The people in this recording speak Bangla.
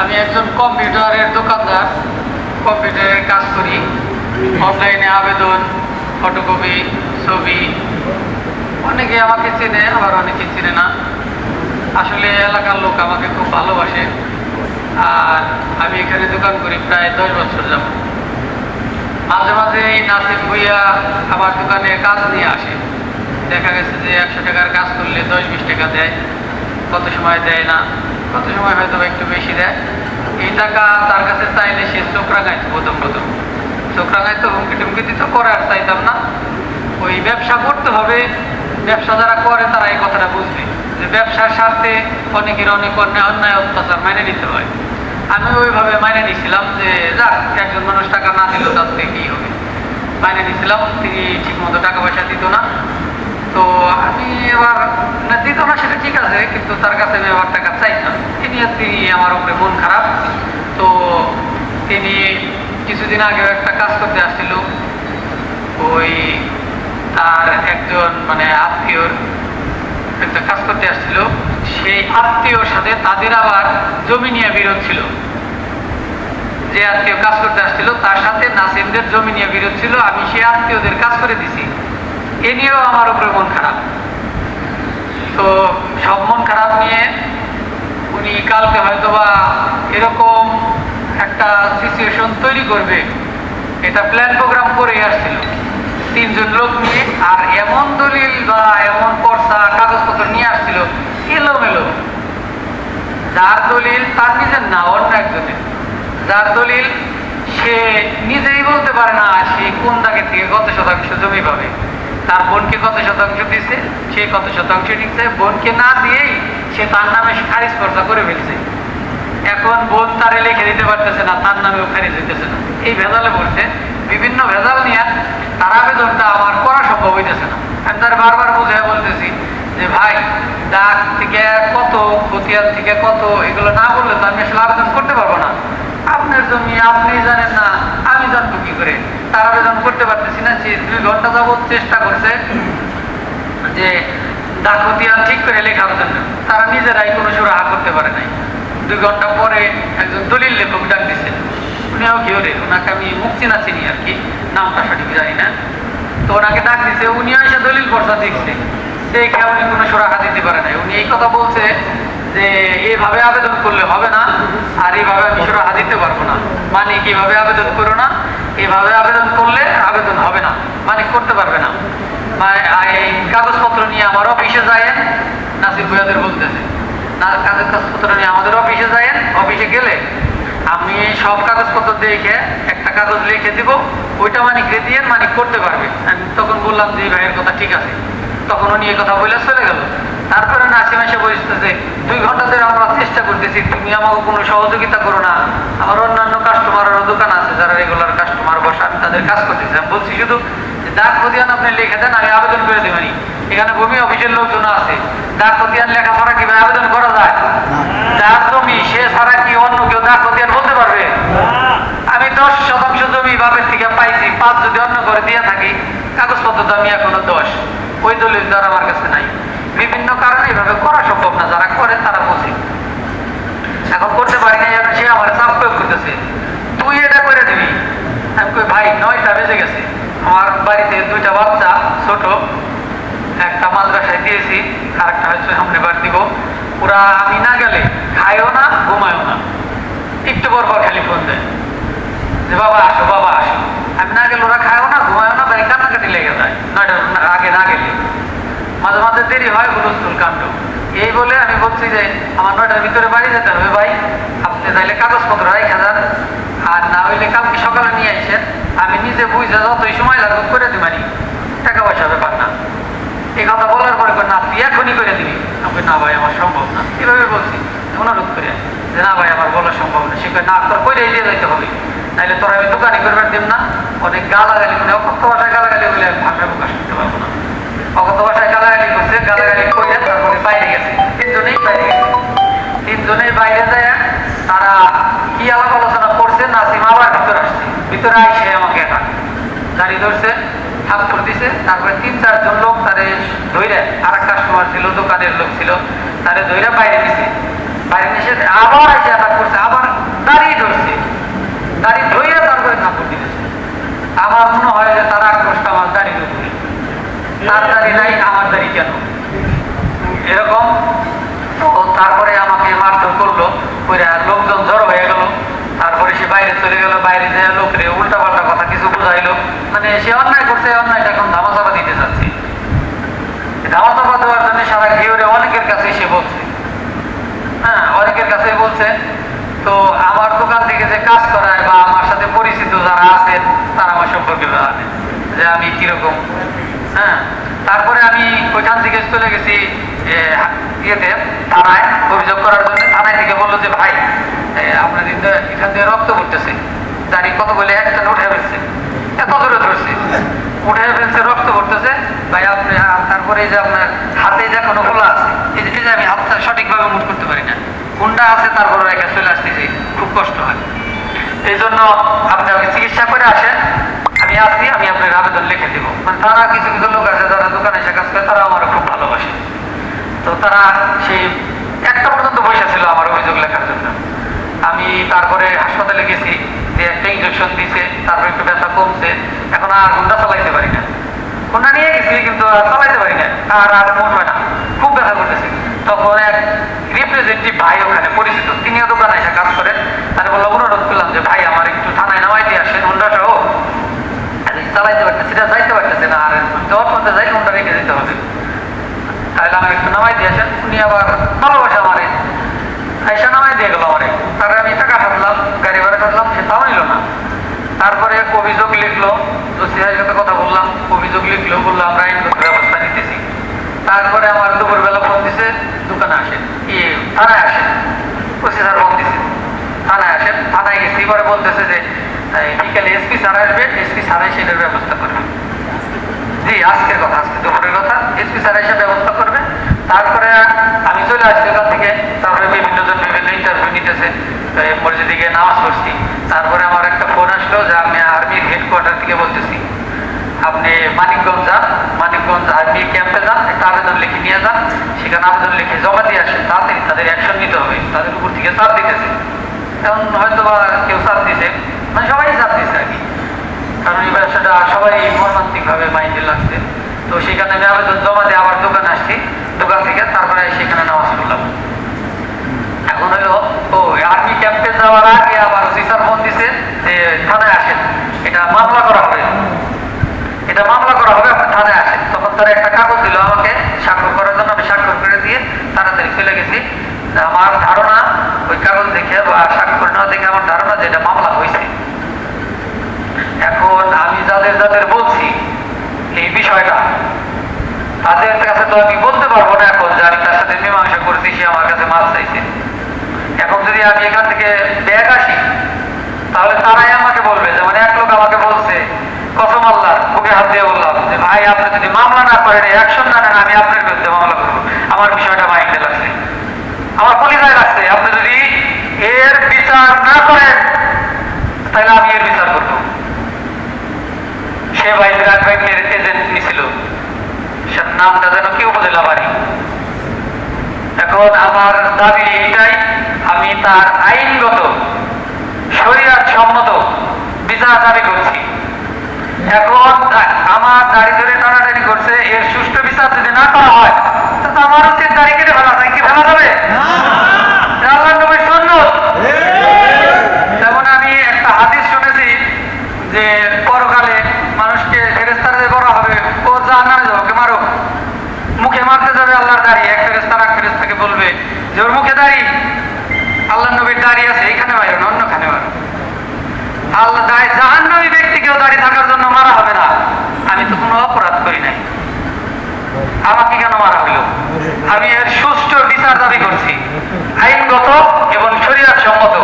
আমি একজন কম্পিউটারের দোকানদার, কম্পিউটারের কাজ করি। অনলাইনে আবেদন, ফটোকপি, ছবি। অনেকে আমাকে চেনে, আবার অনেকে চেনে না। আসলে এলাকার লোক আমাকে খুব ভালোবাসে। আর আমি এখানে দোকান করি প্রায় দশ বছর যাব মাঝে মাঝে এই নাসিম ভুইয়া আমার দোকানে কাজ নিয়ে আসে। দেখা গেছে যে একশো টাকার কাজ করলে দশ বিশ টাকা দেয়। কত সময় দেয় না, কত সময় হয়তো একটু বেশি দেয়। এই টাকা তার কাছে চাইলে সে চোখ রাঙাইতো প্রথম প্রথম। চোখ রাঙাইতো, হুমকি টুমকি দিত, করে আর চাইতাম না। ওই ব্যবসা করতে হবে, ব্যবসা যারা করে তারা এই কথাটা বুঝবে। যে ব্যবসার স্বার্থে অনেকের অনেক অন্যায় অন্যায় অত্যাচার মেনে নিতে হয়। আমি ওইভাবে মাইনে নিয়েছিলাম যে, যাক, একজন মানুষ টাকা না দিলেও তার থেকে কী হবে? মাইনে নিয়েছিলাম তিনি ঠিকমতো টাকা পয়সা দিত না। তো আমি এবার না, দিত না, সেটা ঠিক আছে, কিন্তু তার কাছে আমি টাকা চাইতাম তিনি তিনি আমার উপরে মন খারাপ। তো তিনি কিছুদিন আগে একটা কাজ করতে আসছিল। ওই তার একজন মানে আত্মীয়র একটা কাজ করতে আসছিল। সেই আত্মীয়র সাথে তাদের আবার জমি নিয়ে বিরোধ ছিল। যে আত্মীয় কাজ করতে আসছিল, তার সাথে নাসিমদের জমি নিয়ে বিরোধ ছিল। আমি সেই আত্মীয়দের কাজ করে দিছি। এ নিয়েও আমার উপরে মন খারাপ। তো সব মন খারাপ নিয়ে উনি কালকে হয়তোবা এরকম একটা সিচুয়েশন তৈরি করবে। এটা প্ল্যান প্রোগ্রাম করে আসছিল। তিনজন লোক নিয়ে আর এমন দলিল বা এমন পর্সা কাগজপত্র নিয়ে আসছিল, এলোমেলো। যার দলিল তার নিজের না, অন্য একজনের। যার দলিল সে নিজেই বলতে পারে না সে কোন দাগের থেকে কত শতাংশ জমি পাবে। তার বোনকে কত শতাংশ দিছে? সে কত শতাংশ নিচ্ছে? বোনকে না দিয়েই সে তার নামে খারিজ পর্চা করে ফেলছে। এখন বোন তারে লিখে দিতে পারতেছে না, তার নামেও খারিজ হইতেছে না। এই ভেজালে বলছে বিভিন্ন ভেজাল নিয়ে তার আবেদনটা আমার করা সম্ভব হইতেছে না। আমি তার বারবার বুঝে বলতেছি যে, ভাই, ডাক থেকে কত, খতিয়ান থেকে কত, এগুলো না বললে তো আমি আসলে আবেদন করতে পারব না। আপনার জমি আপনি জানেন না, আমি জানব কি করে? তার আবেদন করতে পারতেছি না সে দুই ঘণ্টা যাবত চেষ্টা করছে যে ডাক ঠিক করে লেখার জন্য। তারা নিজেরাই কোনো সুরাহা করতে পারে নাই। দুই ঘণ্টা পরে একজন দলিল লেখক ডাক দিচ্ছেন উনিও কেউ রে ওনাকে আমি মুক্তি না চিনি আর কি। নামটা সঠিক জানি না। তো ওনাকে ডাক দিছে উনিও এসে দলিল পর্চা দেখছে। দেখে উনি কোনো সুরাহা দিতে পারে নাই। উনি এই কথা বলছে যে, এইভাবে আবেদন করলে হবে না, আর এইভাবে আমি সুরাহা দিতে পারব না। মানে কীভাবে আবেদন করো না? এইভাবে আবেদন করলে আবেদন হবে না? মানে করতে পারবে না। মানে কাগজপত্র নিয়ে আমার অফিসে যায় নাসির ভুয়াদের বলতেছে। না, কাগজপত্র নিয়ে আমাদের অফিসে যায় অফিসে গেলে আমি সব কাগজপত্র দেখে একটা কাগজ লিখে দিব, ওইটা মানিককে দিয়ে মানিক করতে পারবে। আমি তখন বললাম যে ভাইয়ের কথা ঠিক আছে। তখন উনি কথা বলে চলে গেল। তারপরে নাসিম এসে বলতেছে, দুই ঘণ্টা ধরে আমরা চেষ্টা করতেছি, তুমি আমাকে কোনো সহযোগিতা করো না। আমার অন্যান্য কাস্টমারেরও দোকান আছে যারা রেগুলার কাস্টমার বসা আমি তাদের কাজ করতেছি। আমি বলছি শুধু ডাক খতিয়ান আপনি লিখে দেন আমি আবেদন করে দেবেনি এখানে ভূমি অফিসের লোকজন আছে। ডাক খতিয়ান লেখা ছাড়া কীভাবে আবেদন করা যায়? যার জমি সে ছাড়া কি অন্য কেউ ডাক খতিয়ান বলতে পারবে? আমি দশ শতাংশ জমি বাপের থেকে পাইছি পাঁচ যদি অন্য করে দিয়ে থাকি কাগজপত্র তো আমি এখনও দশ। ওই দলিল দ্বারা আমার কাছে নাই। বিভিন্ন কারণে এভাবে করা সম্ভব না। যারা করে তারা বুঝে। এখন করতে পারি না সে আমার চাপ প্রয়োগ করতেছে। তুই এটা করে দিবি। আমি কই ভাই নয়টা বেজে গেছে। আমার বাড়িতে দুইটা বাচ্চা, ছোট, একটা মাদ্রাসায় দিয়েছি আর একটা হচ্ছে সামনে বার দিব। ওরা আমি না গেলে খায়ও না, ঘুমায়ও না। একটু পর পর খালি ফোন দেয়। যে বাবা আসো বাবা আসো। আমি না গেলে ওরা খায়ও না, ঘুমায়ও না তাই কান্নাকাটি লেগে যায়। নয়টার আগে না গেলে। মাঝে মাঝে দেরি হয় হুলস্থুল কাণ্ড। এই বলে আমি বলছি যে, আমার নয়টার ভিতরে বাড়ি যেতে হবে ভাই। আপনি তাইলে কাগজপত্র রেখে যান। আর না হইলে কালকে সকালে নিয়ে আসেন আমি নিজে বুঝে যতই সময় লাগুক করে দিবানি টাকা পয়সা ব্যাপার না। এই কথা বলার পরে না, তুই এখনই করে দিবি। আমি না ভাই, আমার সম্ভব না। এভাবে বলছি। অনুরোধ করে। যে না ভাই, আমার বলা সম্ভব না। সে না, তোর কইরে দিয়ে যাইতে হবে। নাইলে তোর আমি দোকানে করবার দিব না। অনেক গালাগালি মানে অকথ্য ভাষায় গালাগালি বলে আমি ভাষায় প্রকাশ করতে পারব না। অকথ্য ভাষায় গালাগালি করছে, গালাগালি করে তারপরে বাইরে গেছে। তিনজনেই বাইরে গেছে। তিনজনেই বাইরে যায় তারা কি আলাপ আলোচনা করছে নাসিম আবার ভিতরে আবার দাঁড়িয়ে দাঁড়িয়ে মনে হয় যে তার আক্রোশটা আমার দাঁড়িয়ে উপরে। তার নাই, আমার দাড়ি কেন? এরকম। তো তারপরে আমাকে মারধর করল লোকজন জড়ো হয়ে গেল। বাইরে চলে গেল, বাইরে যে লোকরে উল্টা পাল্টা কথা কিছু বুঝাইলো। মানে সে অন্যায় করছে, অন্যায়টা এখন ধামাচাপা দিতে চাচ্ছে ধামাচাপা দেওয়ার জন্য সারা ঘিওরে অনেকের কাছে সে বলছে। হ্যাঁ অনেকের কাছে বলছে। তো আমার দোকান থেকে যে কাজ করায় বা আমার সাথে পরিচিত যারা আছেন, তারা আমার সম্পর্কে জানে যে আমি কীরকম। হ্যাঁ তারপরে আমি ওইখান থেকে চলে গেছি। ইয়েতে থানায় অভিযোগ করার জন্য থানায় থেকে বলল যে, ভাই আপনার এখান থেকে রক্ত পড়তেছে। দাড়ি কত বলে একটা উঠে ফেলছে। এত জোরে ধরছে। উঠে ফেলছে, রক্ত পড়তেছে। ভাই, আপনি তারপরে যে আপনার হাতে যে খোলা আছে, এই যে- আমি হাতটা সঠিকভাবে মুট করতে পারি না। কোনটা আছে তারপরে রেখে চলে আসতেছি। খুব কষ্ট হয়। এই জন্য আপনি আমাকে চিকিৎসা করে আসেন। আমি আসি আমি আপনার আবেদন লিখে দিব। মানে তারা কিছু কিছু লোক আছে, যারা দোকানে এসে কাজ করে, তারা আমার খুব তো তারা সেই একটা পর্যন্ত বসে ছিল আমার অভিযোগ লেখার জন্য। আমি তারপরে হাসপাতালে গেছি যে একটা ইঞ্জেকশন দিছে, তারপরে একটু ব্যথা কমছে। এখন আর হুন্ডা চালাইতে পারি না। হুন্ডা নিয়ে গেছি, কিন্তু আর চালাইতে পারি না। আর আর মন হয় না। খুব ব্যথা করতেছে। তখন এক রিপ্রেজেন্টেটিভ ভাই ওখানে পরিচিত, তিনিও দোকানে এসে কাজ করেন। তাহলে বললাম, অনুরোধ করলাম যে, ভাই, আমার একটু থানায় নামাই দিয়ে আসেন হুন্ডাটাও আরে চালাইতে পারতেছি না যাইতে পারতেছে না আর জ্বর মধ্যে যাই হুন্ডা রেখে দিতে হবে তাহলে আমার একটু নামাই দিয়ে আসেন আবার ভালোবাসে আমারে এসে নামাই দিয়ে গেল আমারে। তারপরে আমি টাকা ঠাকলাম গাড়ি ভাড়া ঠাকলাম সে তাও নিল না। তারপরে অভিযোগ লিখলো ওসিআই সাথে কথা বললাম, অভিযোগ লিখলো, বলল, আমরা আইনগত ব্যবস্থা নিতেছি। তারপরে আমার দুপুরবেলা ফোন দিছে, দোকানে আসেন। ইয়ে থানায় আসেন? ওসি স্যার ফোন দিছে, থানায় আসেন। থানায় গেছি, পরে বলতেছে যে বিকেলে এসপি স্যার আসবে এসপি স্যারাই সেটার ব্যবস্থা করবে জি, আজকের কথা, আজকে দুপুরের কথা এসপি স্যার এসে ব্যবস্থা করবে তারপরে আমি চলে আসছি ওখান থেকে তারপরে বিভিন্ন জন বিভিন্ন ইন্টারভিউ নিতেছে তো এই মসজিদে গিয়ে নামাজ পড়ছি তারপরে আমার একটা ফোন আসলো যে আমি আর্মির হেডকোয়ার্টার থেকে বলতেছি আপনি মানিকগঞ্জ যান মানিকগঞ্জ আর্মি ক্যাম্পে যান একটা আবেদন লিখে নিয়ে যান সেখানে আবেদন লিখে জমা দিয়ে আসেন তাড়াতাড়ি তাদের অ্যাকশন নিতে হবে, তাদের উপর থেকে চাপ দিতেছে। এখন হয়তো বা কেউ চাপ দিছে মানে সবাই চাপ দিছে আর কি। কারণ এই ব্যবসাটা সবাই মর্মান্তিকভাবে মাইন্ডে লাগছে। তো সেখানে আমি আবেদন জমা দিয়ে আবার দোকানে আসছি, দোকান থেকে তারপরে সেখানে নামাজ পড়লাম। এখন হলো, ও আর্মি ক্যাম্পে যাওয়ার আগে আবার সিসার ফোন দিছে যে থানায় আসেন। এটা মামলা করা হবে। এটা মামলা করা হবে, আপনি থানায় আসেন। তখন তারা একটা কাগজ দিল আমাকে স্বাক্ষর করার জন্য আমি স্বাক্ষর করে দিয়ে তাড়াতাড়ি চলে গেছি। আমার ধারণা, ওই কাগজ দেখে বা স্বাক্ষর না দেখে আমার ধারণা যে এটা মামলা হয়েছে। এখন আমি যাদের যাদের বলছি, এই বিষয়টা, তাদের কাছে তো আমি বলতে পারব না এখন যে আমি তার সাথে মীমাংসা করেছি, সে আমার কাছে মাছ চাইছে। এখন যদি আমি এখান থেকে ব্যাগ আসি, তাহলে তারাই আমাকে বলবে যেমন এক লোক আমাকে বলছে, কসম আল্লাহ, বুকে হাত দিয়ে বললাম। ভাই আপনি যদি মামলা না করেন অ্যাকশন না নেন, আমি আপনার বিরুদ্ধে মামলা করব। আমার বিষয়টা মাইন্ডে লাগছে আমার কলিজায় লাগছে আপনি যদি এর বিচার না করেন, তাহলে আমি এর বিচার করব। সে ভাই বিরাট ব্যাংকের এজেন্ট নিছিল। সে নামটা যেন কি উপজেলা বাড়ি। এখন আমার দাবি এটাই আমি তার আইনগত শরীয়ত সম্মত বিচার দাবি করছি। এখন আমার দাড়ি ধরে টানাটানি করছে, এর সুষ্ঠু বিচার যদি না করা হয় তো আমারও আমার উচিত দাড়ি কেটে ফেলা যায় কি ফেলা যাবে এটা আল্লাহর নবীর সুন্নত যেমন আমি একটা হাদিস শুনেছি যে পরকালে মানুষকে ফেরেস্তারা যে বড় হবে ও জাহান্নামে যাবে ওকে মারো মুখে মারতে যাবে আল্লাহর দাড়ি এক ফেরেস্তার এক ফেরেস্তাকে বলবে যে ওর মুখে দাড়ি আল্লাহ নবীর দাড়ি আছে এখানে মারো না অন্যখানে মারো আল্লাহ দায় জাহান্নামী ব্যক্তিকেও দাঁড়িয়ে থাকার জন্য মারা হবে না আমি তো কোনো অপরাধ করি নাই আমাকে কেন মারা হইল আমি এর সুষ্ঠু বিচার দাবি করছি। আইনগত এবং শরীয়ত সম্মত